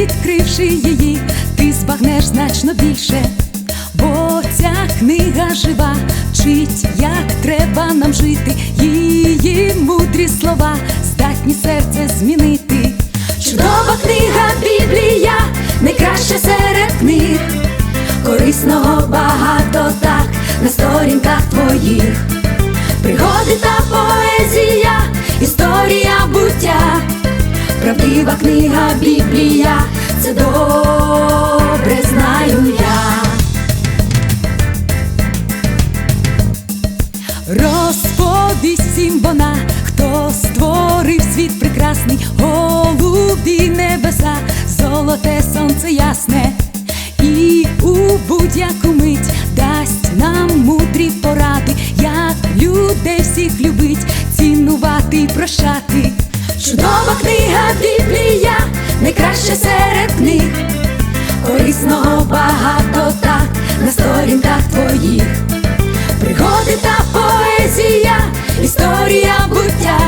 відкривши її, ти збагнеш значно більше, бо ця книга жива, вчить, як треба нам жити, її мудрі слова здатні серце змінити. Чудова книга Біблія, найкраща серед книг, корисного багато так на сторінках твоїх, пригоди та поезія, правдива книга Біблія, це добре знаю я. Розповість всім вона, хто створив світ прекрасний, голубі небеса, золоте сонце ясне, і у будь-яку мить дасть нам мудрі поради, як людей всіх любить, цінувати і прощати. Чудова книга Біблія, найкраща серед книг, корисного багато так на сторінках твоїх. Пригоди та поезія, історія буття,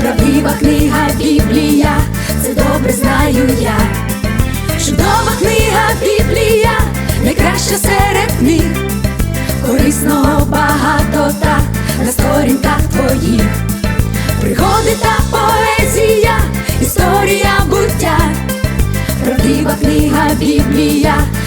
правдива книга Біблія, це добре знаю я. Чудова книга Біблія, найкраща серед книг, корисного багато так на сторінках Biblia